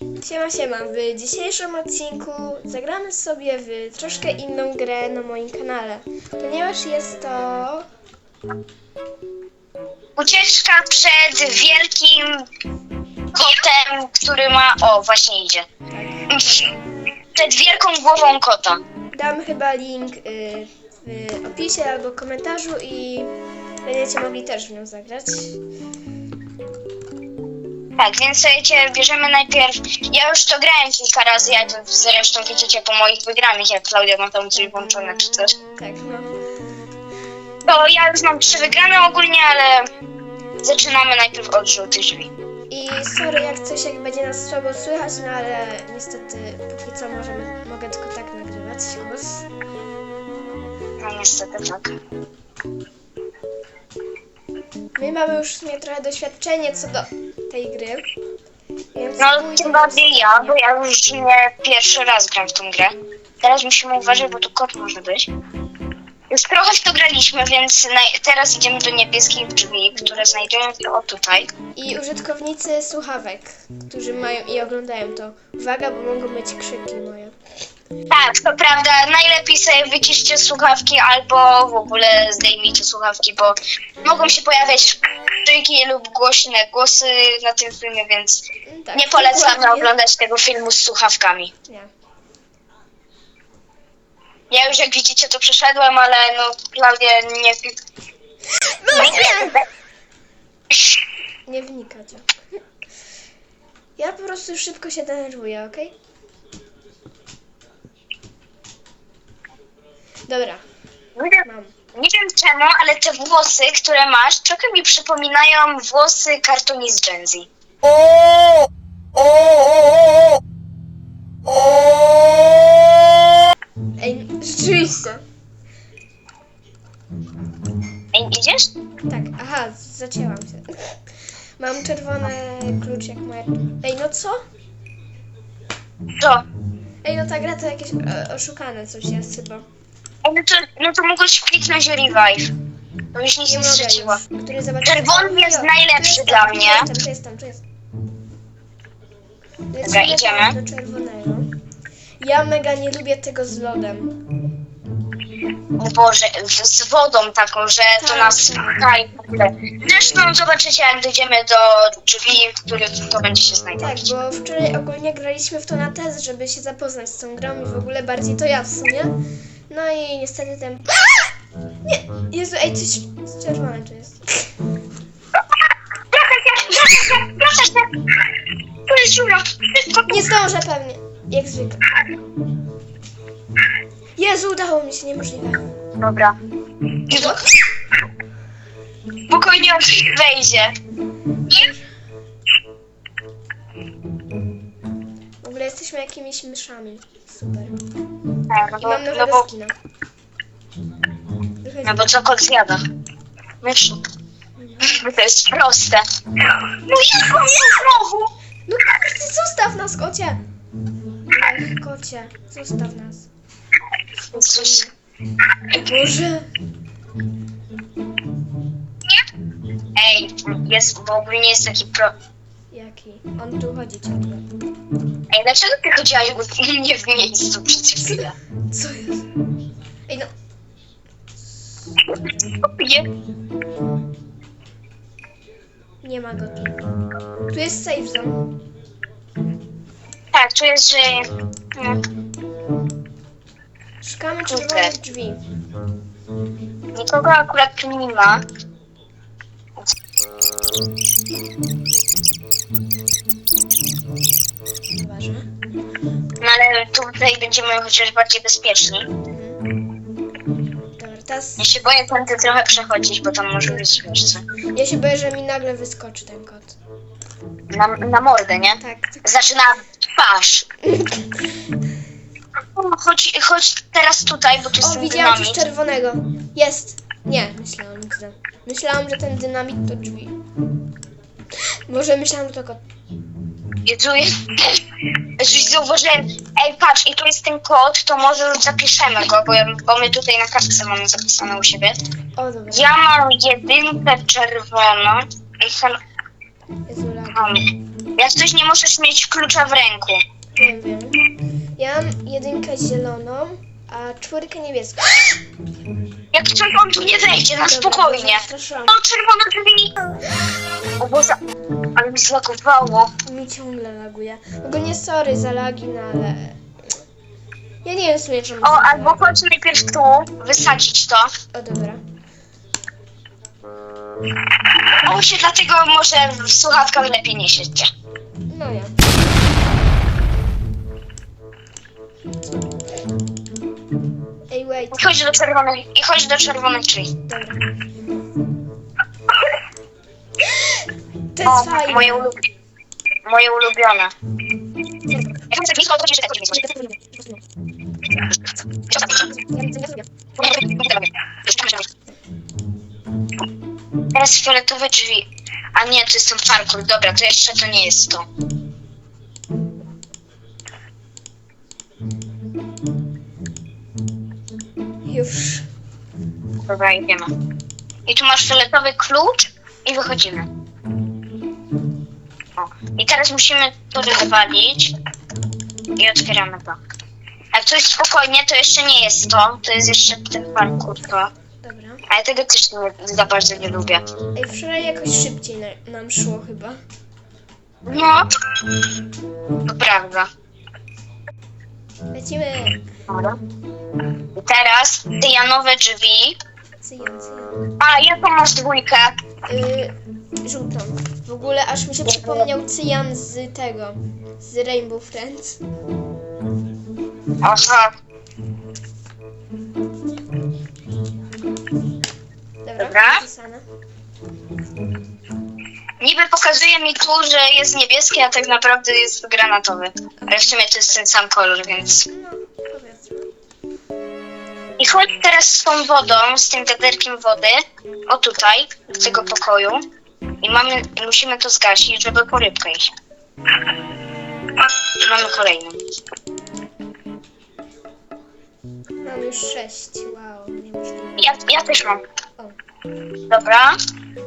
Siema, siema. W dzisiejszym odcinku zagramy sobie w troszkę inną grę na moim kanale, ponieważ jest to... Ucieczka przed wielkim kotem, który ma. O, właśnie idzie. Przed wielką głową kota. Dam chyba link y, w opisie albo komentarzu i będziecie mogli też w nią zagrać. Tak, więc słuchajcie, bierzemy najpierw. Ja już to grałem kilka razy, jak zresztą widzicie po moich wygranych, jak Klaudia ma tam coś włączone czy coś. Tak, no. To ja już mam trzy wygrane ogólnie, ale zaczynamy najpierw od żółtych drzwi. I sorry jak coś, jak będzie nas słabo słychać, no ale niestety póki co możemy, mogę tylko tak nagrywać głos. No niestety tak. My mamy już w sumie trochę doświadczenie co do tej gry. Więc No pójdę tym bardziej ja, bo ja już nie pierwszy raz gram w tą grę. Teraz musimy uważać, bo tu kot może być. Już trochę w to graliśmy, więc naj- teraz idziemy do niebieskich drzwi, które znajdują się o tutaj. I użytkownicy słuchawek, którzy mają i oglądają to. Uwaga, bo mogą być krzyki moje. Tak, to prawda, najlepiej sobie wyciszcie słuchawki albo w ogóle zdejmijcie słuchawki, bo mogą się pojawiać krzyki lub głośne głosy na tym filmie, więc Mm, Tak, nie polecamy dokładnie. oglądać tego filmu z słuchawkami. Nie. Ja już jak widzicie to przeszedłem, ale no Klaudia nie... No Nie wnikacie. Ja po prostu szybko się denerwuję, okej? Dobra, mam. Nie wiem czemu, ale te włosy, które masz, trochę mi przypominają włosy kartoni z Gen Z. Ej, rzeczywiście. Ej, idziesz? Tak, aha, zacięłam się. Mam czerwony klucz jak moja... Ej, no co? To. Ej, no ta gra to jakieś e, oszukane coś jest chyba. No to, no to mogłeś kliknąć revive. To już nic nie. Który zobaczycie... Czerwony jest najlepszy dla mnie. Jestem, tu jestem, tu jestem. Dobra, idziemy. Do czerwonego. Ja mega nie lubię tego z lodem. O Boże, z wodą taką, że to Tak, nas tak. w ogóle. Zresztą zobaczycie, jak dojdziemy do drzwi, w których to będzie się Tak, znajdować. bo wczoraj ogólnie graliśmy w to na test, żeby się zapoznać z tą grą i w ogóle bardziej to ja w sumie. No i niestety ten... Nie! Jezu, ej, coś czerwone tu jest. Tu jest dziura! Nie zdążę pewnie. Jak zwykle. Jezu, udało mi się, niemożliwe. Dobra. Jezu. Spokojnie on wejdzie. W ogóle jesteśmy jakimiś myszami. Super. Tak, no I bo, mam no nowego bo, skina. Wychodzi. no bo zjada? Bo to jest proste. No jak on znowu? No kurde, zostaw nas, kocie! Ach, kocie, zostaw nas. Jezus. Boże! Ej, jest, bo ogólnie jest taki pro... Jaki? On tu chodzi ciągle. Ej, dlaczego ty chodziłaś u mnie w miejscu przez chwilę? Co jest? Ej no, Nie. nie ma go tu. Tu jest safe zone. Tak, tu jest, że... No. Szukamy czerwonych drzwi. Nikogo akurat tu nie ma. No ale tutaj będziemy chociaż bardziej bezpieczni. Dobra, teraz Ja się boję tędy trochę przechodzić, bo tam może być jeszcze. ja się boję, że mi nagle wyskoczy ten kot. Na, na mordę, nie? Tak, tak. Zaczyna twarz. Chodź, chodź teraz tutaj, bo tu jest O, ten widziałam coś dynamit. czerwonego. Jest. Nie, myślałam, że. Myślałam, że ten dynamit to drzwi. Może myślałam, że to kot. Jezu, jest... Jezus, zauważyłem. Ej, patrz, i tu jest ten kod, to może zapiszemy go, bo, bo my tutaj na kartce mamy zapisane u siebie. O, dobra. Ja mam jedynkę czerwoną. Ej, hel- Jezu, lag. mam. Jak coś nie możesz mieć klucza w ręku. Nie wiem. Ja mam jedynkę zieloną, a czwórkę niebieską. Jak on tu nie wejdzie, na spokojnie. przepraszam. O, czerwone drzwi! O Boże, ale mi zlagowało. Mi ciągle laguje. Ogólnie sorry za lagi, no ale... Ja nie wiem w sumie czemu... O, albo chodź najpierw tu, wysadzić to. O, dobra. O, się dlatego może w słuchawkach lepiej nie siedźcie. No ja. I chodź do czerwonych, i chodź do czerwonych drzwi. Dobra. To O, jest fajne. moje, ulub... moje ulubione. Jak chcesz blisko, to jeszcze Teraz fioletowe drzwi. A nie, to jest ten parkour. Dobra, to jeszcze to nie jest to. Dobra, idziemy. I tu masz fioletowy klucz i wychodzimy. O. I teraz musimy to rozwalić i otwieramy to. Jak coś spokojnie, to jeszcze nie jest to. To jest jeszcze ten parkour to. Dobra. A ja tego też nie, za bardzo nie lubię. Ej, wczoraj jakoś szybciej na, nam szło chyba. No. To prawda. Lecimy. Dobra. I teraz cyjanowe drzwi. Cyjan, cyjan. A, jaką masz dwójkę? Yy, żółtą. W ogóle aż mi się przypomniał cyjan z tego. Z Rainbow Friends. Aha. Dobra, Dobra. napisane. Niby pokazuje mi tu, że jest niebieski, a tak naprawdę jest granatowy. Ale w sumie to jest ten sam kolor, więc... No. I chodź teraz z tą wodą, z tym wiaderkiem wody, o tutaj, do tego pokoju. I mamy, i musimy to zgasić, żeby po rybkę iść. I mamy kolejną. Mam już sześć. Wow, niemożliwe. Ja, ja też mam. O, Dobra.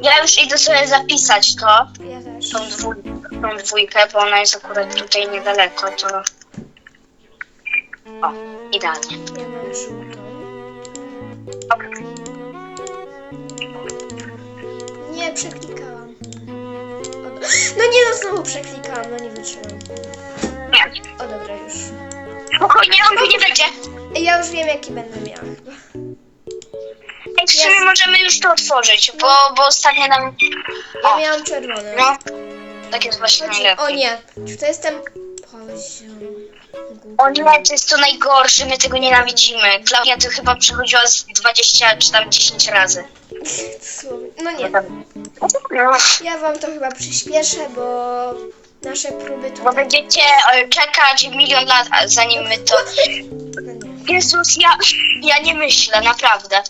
Ja już idę sobie zapisać to, ja też. tą, dwój, tą dwójkę, bo ona jest akurat tutaj niedaleko, to... O, idealnie. Ja mam. Nie, przeklikałam. No nie, no znowu przeklikałam, no nie wytrzymam. Nie. O, dobra, już. Spokojnie, on tu nie będzie. Ja już wiem, jaki będę miała chyba. Ej, w sumie możemy już to otworzyć, bo, bo ostatnio nam... Ja O, miałam czerwone. no. Tak jest właśnie Chodzi- najlepiej. O nie, czy to jest ten poziom? O nie, to jest to najgorsze, my tego nienawidzimy. Klaudia to chyba przechodziła z 20 czy tam 10 razy. Dosłownie. No nie, No, ja wam to chyba przyspieszę, bo nasze próby bo tutaj... będziecie e, czekać milion lat, a zanim my to... No nie. Jezus, ja, ja nie myślę, naprawdę.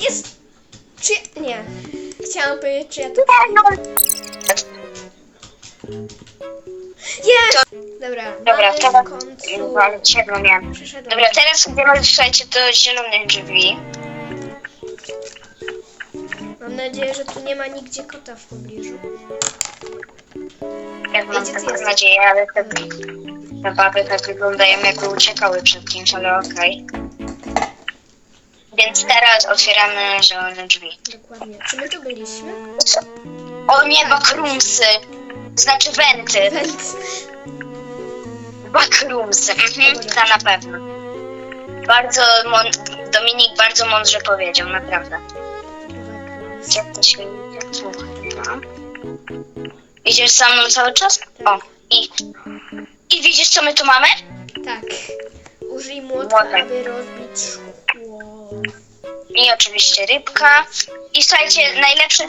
Jest! Czy... Nie. Chciałam powiedzieć, czy ja to... Nie, no. Jest! Dobra, Dobra, mamy teraz... w końcu... Ale miałem. Przeszedłem. Dobra, teraz idziemy, słuchajcie, do zielonych drzwi. Mam nadzieję, że tu nie ma nigdzie kota w pobliżu. Ja mam taką nadzieję, ale te, te baby tak wyglądają, jakby uciekały przed kimś, ale okej. Więc teraz otwieramy zielone drzwi. Dokładnie. Czy my tu byliśmy? O nie, backroomsy! Znaczy wenty. Więc... Backroomsy, mhm, to na pewno. Bardzo, mon- Dominik bardzo mądrze powiedział, naprawdę. Gdzie to się idzie? Słuchaj, no. Idziesz za mną cały czas? O, i... I widzisz, co my tu mamy? Tak. Użyj młotka, Młotek. aby rozbić szkło. I oczywiście rybka. I słuchajcie, najlepsze...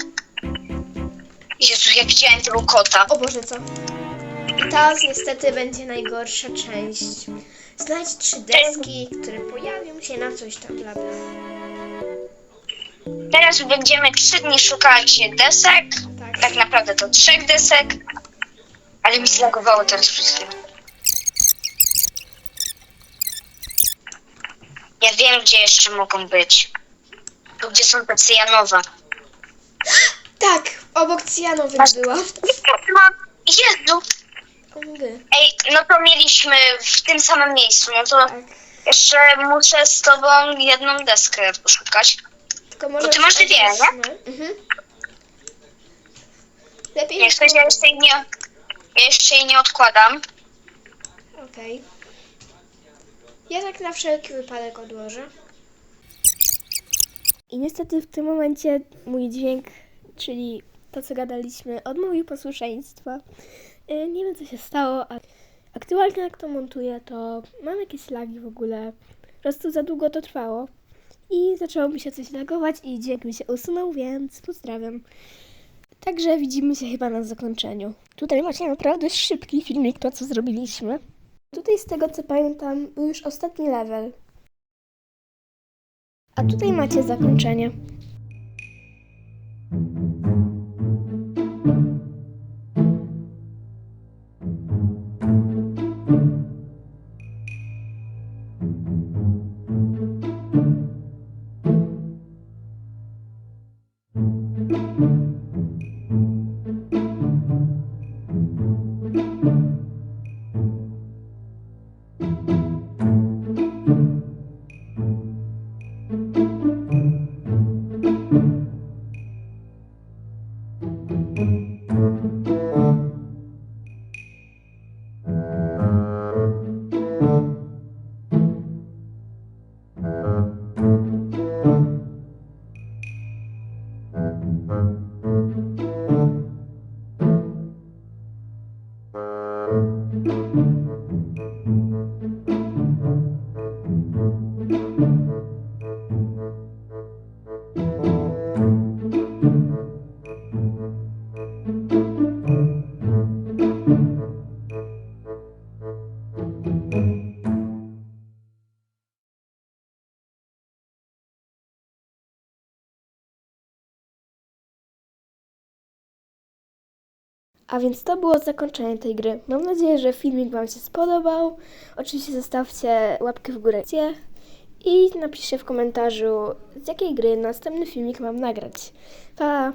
Jezu, ja widziałem tego kota. O Boże, co? I teraz niestety będzie najgorsza część. Znajdź trzy deski, które pojawią się na coś tam bla bla. Teraz będziemy trzy dni szukać desek. Tak. Tak naprawdę to trzech desek. Ale mi zlagowało teraz chwilę. Ja wiem, gdzie jeszcze mogą być. Tu, gdzie są te cyjanowe. Tak, obok cyjanowych Masz- była. Jezu! Ej, no to mieliśmy w tym samym miejscu, no to Tak. jeszcze muszę z tobą jedną deskę poszukać. Tylko może Bo ty masz dwie, nie? odwróćmy. Mhm. Lepiej Nie chcę, ja jeszcze jej nie, ja jeszcze jej nie odkładam. Okej. Ja tak na wszelki wypadek odłożę. I niestety w tym momencie mój dźwięk, czyli to co gadaliśmy, odmówił posłuszeństwa. Y, Nie wiem co się stało, a aktualnie jak to montuję, to mam jakieś lagi w ogóle. Po prostu za długo to trwało. I zaczęło mi się coś lagować i dźwięk mi się usunął, więc pozdrawiam. Także widzimy się chyba na zakończeniu. Tutaj macie naprawdę szybki filmik, to co zrobiliśmy. Tutaj z tego co pamiętam był już ostatni level. A tutaj macie zakończenie. A więc to było zakończenie tej gry. Mam nadzieję, że filmik Wam się spodobał. Oczywiście zostawcie łapkę w górę i napiszcie w komentarzu, z jakiej gry następny filmik mam nagrać. Pa!